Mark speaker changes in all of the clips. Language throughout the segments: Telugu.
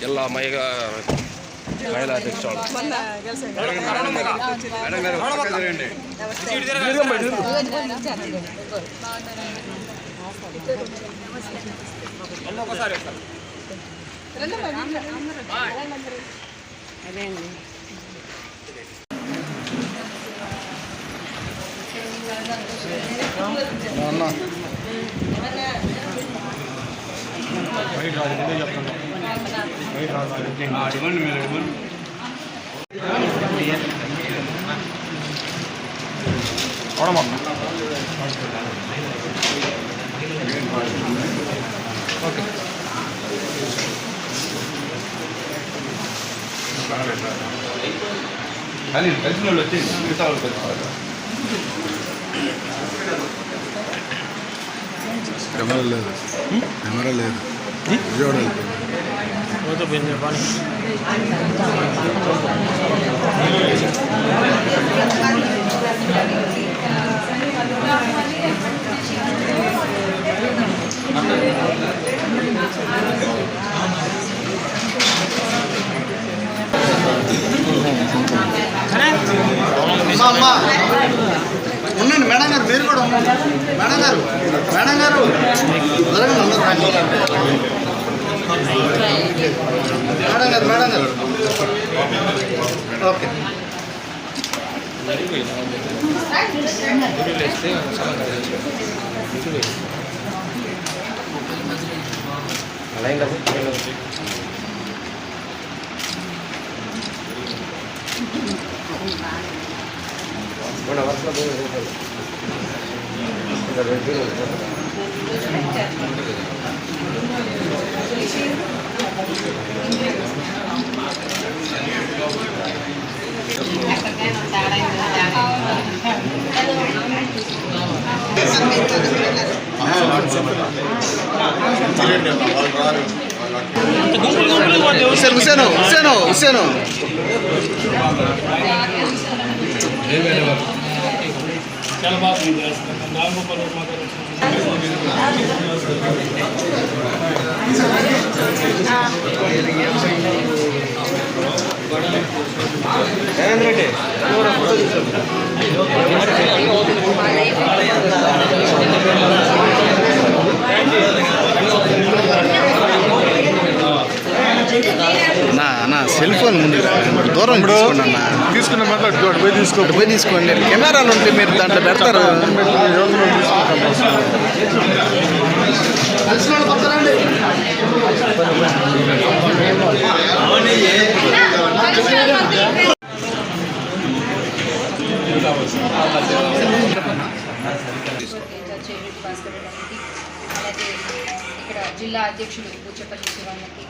Speaker 1: జిల్లా మహిళ మహిళా అధ్యక్షురాలు మేడం గారు ఇవ్వండి కానీ కలిసిన వాళ్ళు వచ్చి మిగతా వాళ్ళు కలిసి
Speaker 2: కెమెరా లేదు. కెమెరా లేదు. విజయవాడ వెళ్ళిపోయింది.
Speaker 3: అమ్మా ఉండండి మేడం గారు మీరు కూడా ఉండండి మేడం గారు మేడం గారు జరగండి అందరూ మేడం గారు మేడం గారు ఓకే. హుసేన్ హుసేను హుసేను హుసేను చాలా బాగుంది నాలుగు రూపాయలు మాత్రం నా నా సెల్ ఫోన్ ముందు దూరం తీసుకోండి అన్న.
Speaker 2: తీసుకున్న మాట్లాడు పోయి తీసుకో.
Speaker 3: ఒకటి పోయి తీసుకోండి. కెమెరాలు ఉంటే మీరు దాంట్లో పెడతారు.
Speaker 4: భాస్కర్ అలాగే ఇక్కడ జిల్లా అధ్యక్షులు బుచ్చపల్లి శివన్నకి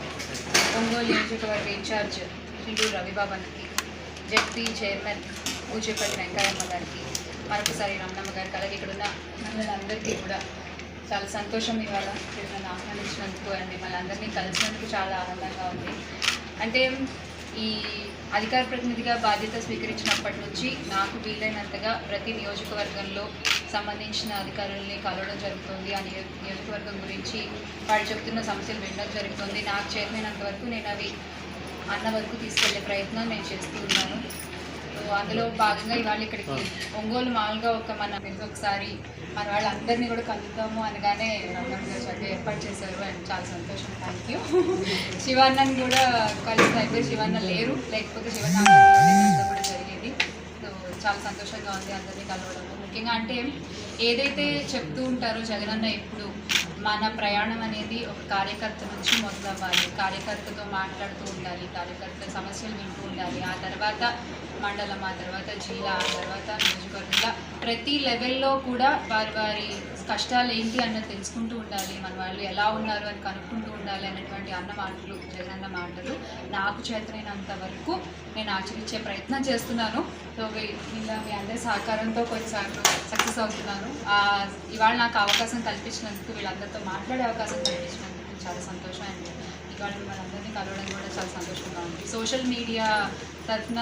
Speaker 4: ఒంగోలు నియోజకవర్గ ఇన్ఛార్జ్ హిందూ రవిబాబన్నకి జెడ్పీ చైర్మన్ బూచేపల్లి వెంకయ్యమ్మ గారికి మరొకసారి రమణమ్మ గారికి అలాగే ఇక్కడ ఉన్న మహిళలందరికీ కూడా చాలా సంతోషం ఇవాళ మీరు నన్ను ఆహ్వానించినందుకు అండ్ మిమ్మల్ని అందరినీ కలిసినందుకు చాలా ఆనందంగా ఉంది. అంటే ఈ అధికార ప్రతినిధిగా బాధ్యత స్వీకరించినప్పటి నుంచి నాకు వీలైనంతగా ప్రతి నియోజకవర్గంలో సంబంధించిన అధికారుల్ని కలవడం జరుగుతుంది. ఆ నియో నియోజకవర్గం గురించి వాళ్ళు చెప్తున్న సమస్యలు వినడం జరుగుతుంది. నాకు చేరినంత వరకు నేను అవి అన్న వరకు తీసుకెళ్ళే ప్రయత్నం నేను చేస్తూ ఉన్నాను. సో అందులో భాగంగా ఇవాళ ఇక్కడికి ఒంగోలు మామూలుగా ఒక మన ఒకసారి మన వాళ్ళందరినీ కూడా కలుద్దాము అనగానే గారు చక్కగా ఏర్పాటు చేశారు అండ్ చాలా సంతోషం. Thank you. శివాన్నని కూడా కలిసి అయిపోయి శివన్న లేరు. లేకపోతే శివన్న కూడా జరిగేది. సో చాలా సంతోషంగా ఉంది అందరినీ కలవడము. ముఖ్యంగా అంటే ఏదైతే చెప్తూ ఉంటారో జగనన్న ఎప్పుడు మన ప్రయాణం అనేది ఒక కార్యకర్త నుంచి మొదలవ్వాలి. కార్యకర్తతో మాట్లాడుతూ ఉండాలి కార్యకర్త సమస్యలు వింటూ ఉండాలి. ఆ తర్వాత మండలం ఆ తర్వాత జిల్లా ఆ తర్వాత నియోజకవర్గంగా ప్రతి లెవెల్లో కూడా వారి వారి కష్టాలు ఏంటి అన్నది తెలుసుకుంటూ ఉండాలి. మన వాళ్ళు ఎలా ఉన్నారు అని కనుక్కుంటూ ఉండాలి అన్నటువంటి అన్న మాటలు జగనన్న మాటలు నాకు చేతనైనంత వరకు నేను ఆచరించే ప్రయత్నం చేస్తున్నాను. సో ఇలా మీ అందరి సహకారంతో కొన్నిసార్లు సక్సెస్ అవుతున్నాను. ఇవాళ నాకు అవకాశం కల్పించినందుకు వీళ్ళందరితో మాట్లాడే అవకాశం కల్పించినందుకు చాలా సంతోషం అండి. ఇవాళ మిమ్మల్ని అందరినీ కలవడం కూడా చాలా సంతోషంగా ఉంది. సోషల్ మీడియా తరఫున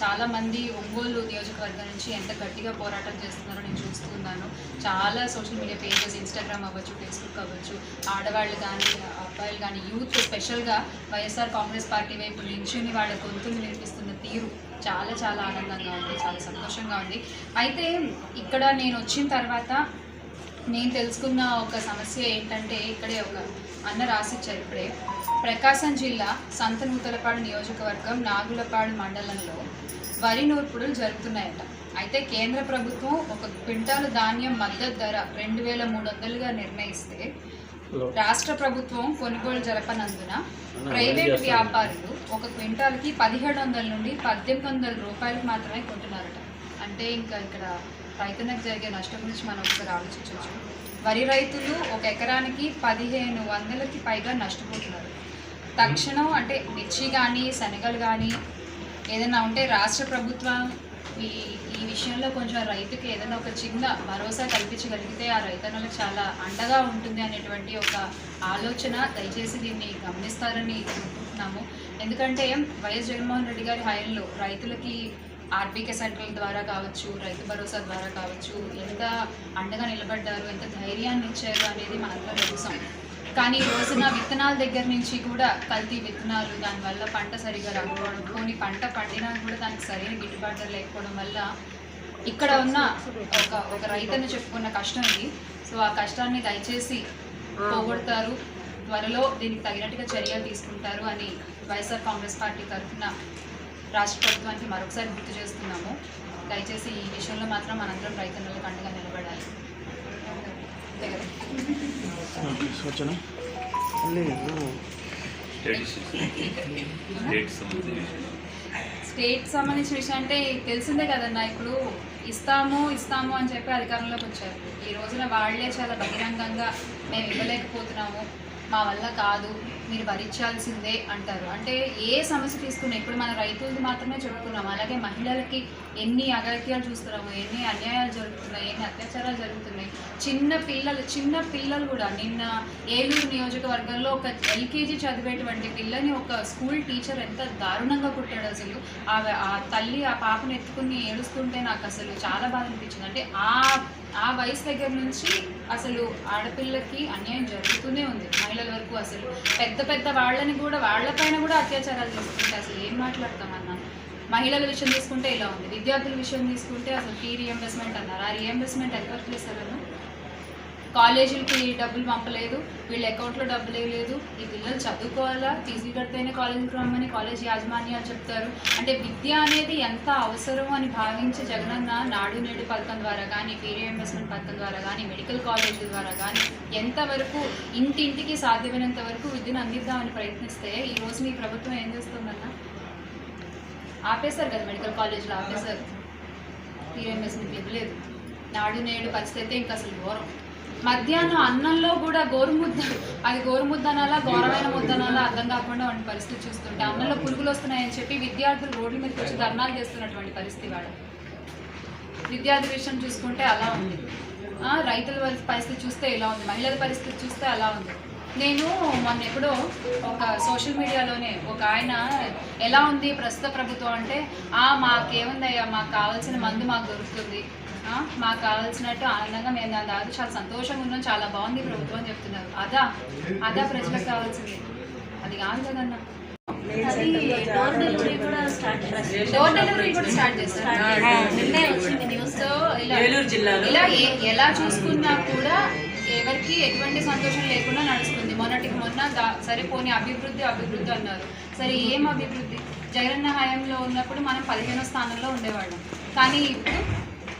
Speaker 4: చాలా మంది ఒంగోలు నియోజకవర్గం నుంచి ఎంత గట్టిగా పోరాటం చేస్తున్నారో నేను చూస్తున్నాను. చాలా సోషల్ మీడియా పేజెస్ ఇన్స్టాగ్రామ్ అవ్వచ్చు ఫేస్బుక్ అవ్వచ్చు ఆడవాళ్ళు కానీ అబ్బాయిలు కానీ యూత్ స్పెషల్గా వైఎస్ఆర్ కాంగ్రెస్ పార్టీ వైపు నిల్చుని వాళ్ళ గొంతులు వినిపిస్తున్న తీరు చాలా చాలా ఆనందంగా ఉంది చాలా సంతోషంగా ఉంది. అయితే ఇక్కడ నేను వచ్చిన తర్వాత నేను తెలుసుకున్న ఒక సమస్య ఏంటంటే ఇక్కడే ఒక అన్న రాసిచ్చారు ఇప్పుడే. ప్రకాశం జిల్లా సంతనూతలపాడు నియోజకవర్గం నాగులపాడు మండలంలో వరి నూర్పుడులు జరుగుతున్నాయట. అయితే కేంద్ర ప్రభుత్వం ఒక క్వింటాలు ధాన్యం మద్దతు ధర రెండు వేల మూడు వందలుగా నిర్ణయిస్తే రాష్ట్ర ప్రభుత్వం కొనుగోలు జరపనందున ప్రైవేట్ వ్యాపారులు ఒక క్వింటాల్కి పదిహేడు వందల నుండి పద్దెనిమిది వందల రూపాయలకు మాత్రమే కొంటున్నారట. అంటే ఇంకా ఇక్కడ రైతులకు జరిగే నష్టం గురించి మనం ఒకసారి ఆలోచించవచ్చు. వరి రైతులు ఒక ఎకరానికి పదిహేను వందలకి పైగా నష్టపోతున్నారు. తక్షణం అంటే మిర్చి కానీ శనగలు కానీ ఏదైనా ఉంటే రాష్ట్ర ప్రభుత్వం ఈ ఈ విషయంలో కొంచెం రైతుకి ఏదైనా ఒక చిన్న భరోసా కల్పించగలిగితే ఆ రైతన్నలకు చాలా అండగా ఉంటుంది అనేటువంటి ఒక ఆలోచన దయచేసి దీన్ని గమనిస్తారని అనుకుంటున్నాము. ఎందుకంటే వైఎస్ జగన్మోహన్ రెడ్డి గారి హయాంలో రైతులకి ఆర్బీకే సెంటర్ల ద్వారా కావచ్చు రైతు భరోసా ద్వారా కావచ్చు ఎంత అండగా నిలబడ్డారు ఎంత ధైర్యాన్ని ఇచ్చారు అనేది మనందరం చూసాం కానీ ఈ రోజున విత్తనాల దగ్గర నుంచి కూడా కల్తీ విత్తనాలు దానివల్ల పంట సరిగా రాకపోవడం పోనీ పంట పండినా కూడా దానికి సరైన గిట్టుబాటు ధర లేకపోవడం వల్ల ఇక్కడ ఉన్న ఒక ఒక రైతన్న చెప్పుకున్న కష్టం ఇది. సో ఆ కష్టాన్ని దయచేసి పోగొడతారు. త్వరలో దీనికి తగినట్టుగా చర్యలు తీసుకుంటారు అని వైఎస్ఆర్ కాంగ్రెస్ పార్టీ తరఫున రాష్ట్ర ప్రభుత్వానికి మరొకసారి గుర్తు చేస్తున్నాము. దయచేసి ఈ విషయంలో మాత్రం మనందరం రైతన్నలకు అండగా నిలబడాలి.
Speaker 5: సూచన
Speaker 4: స్టేట్ సంబంధించిన విషయం అంటే తెలిసిందే కదన్నా ఇప్పుడు ఇస్తాము ఇస్తాము అని చెప్పి అధికారంలోకి వచ్చారు. ఈ రోజున వాళ్ళే చాలా బహిరంగంగా మేము ఇవ్వలేకపోతున్నాము మా వల్ల కాదు మీరు భరించాల్సిందే అంటారు. అంటే ఏ సమస్య తీసుకున్నా ఇప్పుడు మన రైతులది మాత్రమే చెప్పుకున్నాం అలాగే మహిళలకి ఎన్ని అగత్యాలు చూస్తున్నాము ఎన్ని అన్యాయాలు జరుగుతున్నాయి ఎన్ని అత్యాచారాలు జరుగుతున్నాయి. చిన్న పిల్లలు చిన్న పిల్లలు కూడా నిన్న ఏలూరు నియోజకవర్గంలో ఒక ఎల్కేజీ చదివేటువంటి పిల్లని ఒక స్కూల్ టీచర్ ఎంత దారుణంగా కుట్టాడు అసలు. ఆ ఆ తల్లి ఆ పాపను ఎత్తుకుని ఏడుస్తుంటే నాకు అసలు చాలా బాధ అనిపించింది. అంటే ఆ ఆ వయసు దగ్గర నుంచి అసలు ఆడపిల్లకి అన్యాయం జరుగుతూనే ఉంది. మహిళల వరకు అసలు పెద్ద పెద్ద వాళ్ళని కూడా వాళ్ళపైన కూడా అత్యాచారాలు చేసుకుంటే అసలు ఏం మాట్లాడతామన్నా? మహిళల విషయం తీసుకుంటే ఇలా ఉంది. విద్యార్థుల విషయం తీసుకుంటే అసలు ఫీ రియంబర్స్మెంట్ అన్నారు? ఆ రియంబర్స్మెంట్ ఎంతవరకు చేస్తారన్నా కాలేజీలకి డబ్బులు పంపలేదు వీళ్ళ అకౌంట్లో డబ్బులు వేయలేదు ఈ పిల్లలు చదువుకోవాలా? ఫీజులు కడితేనే కాలేజీకి రమ్మని కాలేజ్ యాజమాన్యాలు చెప్తారు. అంటే విద్య అనేది ఎంత అవసరం అని భావించి జగనన్న నాడు నేడు పథకం ద్వారా కానీ ఫీ పథకం ద్వారా కానీ మెడికల్ కాలేజీల ద్వారా కానీ ఎంతవరకు ఇంటింటికి సాధ్యమైనంత వరకు విద్యను అందిద్దామని ప్రయత్నిస్తే ఈ రోజు మీ ప్రభుత్వం ఏం చేస్తుందన్న? ఆపేశారు కదా మెడికల్ కాలేజీలో ఆపేశారు. ఫీ రియంబర్స్మెంట్ ఇవ్వలేదు. నాడు నేడు పరిస్థితి అయితే ఇంకా అసలు ఘోరం. మధ్యాహ్నం అన్నంలో కూడా గోరుముద్ద అది గోరుముద్ద అనాలా ఘోరమైన ముద్ద అనాలా అర్థం కాకుండా వంటి పరిస్థితి చూస్తుంటే అన్నంలో పురుగులు వస్తున్నాయని చెప్పి విద్యార్థులు రోడ్ల మీదకి వచ్చి ధర్నాలు చేస్తున్నటువంటి పరిస్థితి వాడు. విద్యార్థి విషయం చూసుకుంటే అలా ఉంది. రైతుల పరిస్థితి చూస్తే ఇలా ఉంది. మహిళల పరిస్థితి చూస్తే అలా ఉంది. నేను మొన్న ఎప్పుడో ఒక సోషల్ మీడియాలోనే ఒక ఆయన ఎలా ఉంది ప్రస్తుత ప్రభుత్వం అంటే మాకేముందయ్యా మాకు కావాల్సిన మందు మాకు దొరుకుతుంది. మాకు కావాల్సినట్టు ఆనందంగా మేము దాని దాకా చాలా సంతోషంగా ఉన్నాం చాలా బాగుంది ప్రభుత్వం అని చెప్తున్నారు. అదా అదా ప్రజలకు కావాల్సింది. అది కాదు కదన్నా.
Speaker 6: అది డోర్ డెలివరీ కూడా స్టార్ట్
Speaker 4: డోర్ డెలివరీ కూడా చేస్తారు. ఇలా ఎలా చూసుకున్నా కూడా ఎవరికి ఎటువంటి సంతోషం లేకుండా నడుస్తుంది. మొన్నటికి మొన్న సరే పోనీ అభివృద్ధి అభివృద్ధి అన్నారు. సరే ఏం అభివృద్ధి? జగనన్న హయాంలో ఉన్నప్పుడు మనం పదిహేనో స్థానంలో ఉండేవాళ్ళం. కానీ ఇప్పుడు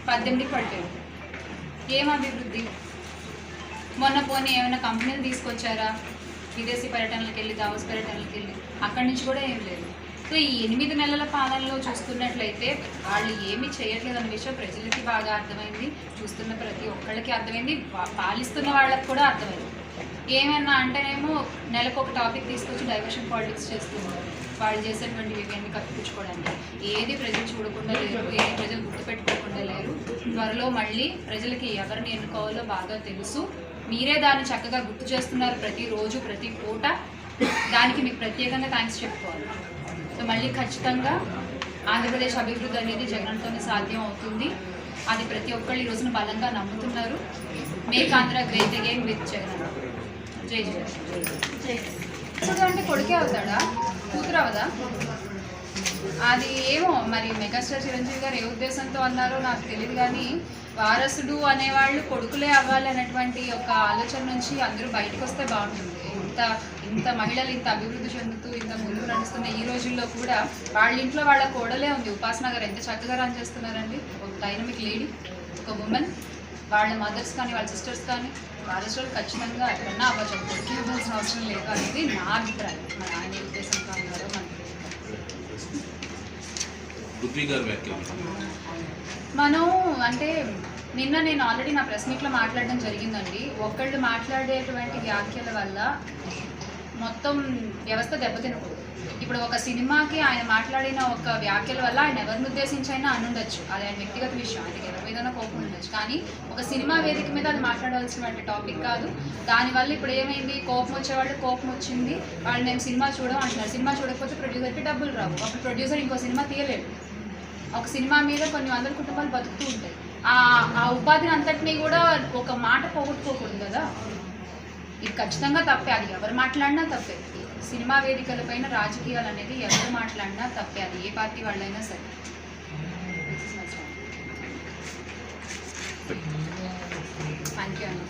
Speaker 4: పద్దెనిమిదికి పట్టారు ఏం అభివృద్ధి? మొన్న పోనీ ఏమైనా కంపెనీలు తీసుకొచ్చారా? విదేశీ పర్యటనలకు వెళ్ళి దావస్ పర్యటనలకు వెళ్ళి? అక్కడి నుంచి కూడా ఏం లేదు. సో ఈ ఎనిమిది నెలల పాలనలో చూస్తున్నట్లయితే వాళ్ళు ఏమీ చేయట్లేదు అన్న విషయం ప్రజలకి బాగా అర్థమైంది. చూస్తున్న ప్రతి ఒక్కళ్ళకి అర్థమైంది. పాలిస్తున్న వాళ్ళకి కూడా అర్థమైంది. ఏమన్నా అంటేనేమో నెలకు ఒక టాపిక్ తీసుకొచ్చి డైవర్షన్ పాలిటిక్స్ చేస్తున్నారు. వాళ్ళు చేసేటువంటి ఇవన్నీ కప్పించుకోవడానికి ఏది ప్రజలు చూడకుండా లేరు ఏది ప్రజలు గుర్తుపెట్టుకోకుండా లేరు త్వరలో మళ్ళీ ప్రజలకి ఎవరిని ఎన్నుకోవాలో బాగా తెలుసు. మీరే దాన్ని చక్కగా గుర్తు చేస్తున్నారు ప్రతిరోజు ప్రతి పూట. దానికి మీకు ప్రత్యేకంగా థ్యాంక్స్ చెప్పుకోవాలి. సో మళ్ళీ ఖచ్చితంగా ఆంధ్రప్రదేశ్ అభివృద్ధి అనేది జగన్తోనే సాధ్యం అవుతుంది. అది ప్రతి ఒక్కళ్ళు ఈ రోజున బలంగా నమ్ముతున్నారు. Make Andhra great again with Jagan జై జగన్ అంటే కొడుకే అవుతాడా? కూతురు అవదా? అది ఏమో మరి మెగాస్టార్ చిరంజీవి గారు ఏ ఉద్దేశంతో అన్నారో నాకు తెలియదు కానీ వారసుడు అనేవాళ్ళు కొడుకులే అవ్వాలి అనేటువంటి ఒక ఆలోచన నుంచి అందరూ బయటకు వస్తే బాగుంటుంది. ఇంత ఇంత మహిళలు ఇంత అభివృద్ధి చెందుతూ ఇంత ముందుకు నడుస్తున్న ఈ రోజుల్లో కూడా వాళ్ళ ఇంట్లో వాళ్ళ కోడలే ఉంది. ఉపాసన గారు ఎంత చక్కగా రన్ చేస్తున్నారండి. ఒక డైనమిక్ లేడీ ఒక ఉమెన్ వాళ్ళ మదర్స్ కానీ వాళ్ళ సిస్టర్స్ కానీ వారసులు ఖచ్చితంగా ఎక్కడన్నా అవ్వచ్చు. కొడుకు ఇవ్వాల్సిన అవసరం లేదు అనేది నా అభిప్రాయం. మా ఆయన ఉద్దేశం ఉద్దేశంతో అన్నారో మనకు తెలియదు.
Speaker 7: గారు వ్యాఖ్యలు.
Speaker 4: మనం అంటే నిన్న నేను ఆల్రెడీ నా ప్రెస్ మీట్లో మాట్లాడడం జరిగిందండి. ఒకళ్ళు మాట్లాడేటువంటి వ్యాఖ్యల వల్ల మొత్తం వ్యవస్థ దెబ్బతినకూడదు. ఇప్పుడు ఒక సినిమాకి ఆయన మాట్లాడిన ఒక వ్యాఖ్యల వల్ల ఆయన ఎవరిని ఉద్దేశించైనా అనుండొచ్చు అది ఆయన వ్యక్తిగత విషయం. ఆయనకి ఎవరి మీదైనా కోపం ఉండొచ్చు. కానీ ఒక సినిమా వేదిక మీద అది మాట్లాడవలసినటువంటి టాపిక్ కాదు. దానివల్ల ఇప్పుడు ఏమైంది? కోపం వచ్చేవాళ్ళు కోపం వచ్చింది. వాళ్ళు మేము సినిమా చూడమంటున్నారు సినిమా చూడకపోతే ప్రొడ్యూసర్కి డబ్బులు రావు. అప్పుడు ప్రొడ్యూసర్ ఇంకో సినిమా తీయలేడు. ఒక సినిమా మీద కొన్ని వందల కుటుంబాలు బతుకుతూ ఉంటాయి. ఆ ఆ ఉపాధిని అంతటినీ కూడా ఒక మాట పోగొట్టుకోకూడదు కదా? ఇది ఖచ్చితంగా తప్పే. అది ఎవరు మాట్లాడినా తప్పే. సినిమా వేదికలపైన రాజకీయాలు అనేది ఎవరు మాట్లాడినా తప్పే. అది ఏ పార్టీ వాళ్ళైనా సరే. థ్యాంక్ యూ అన్న.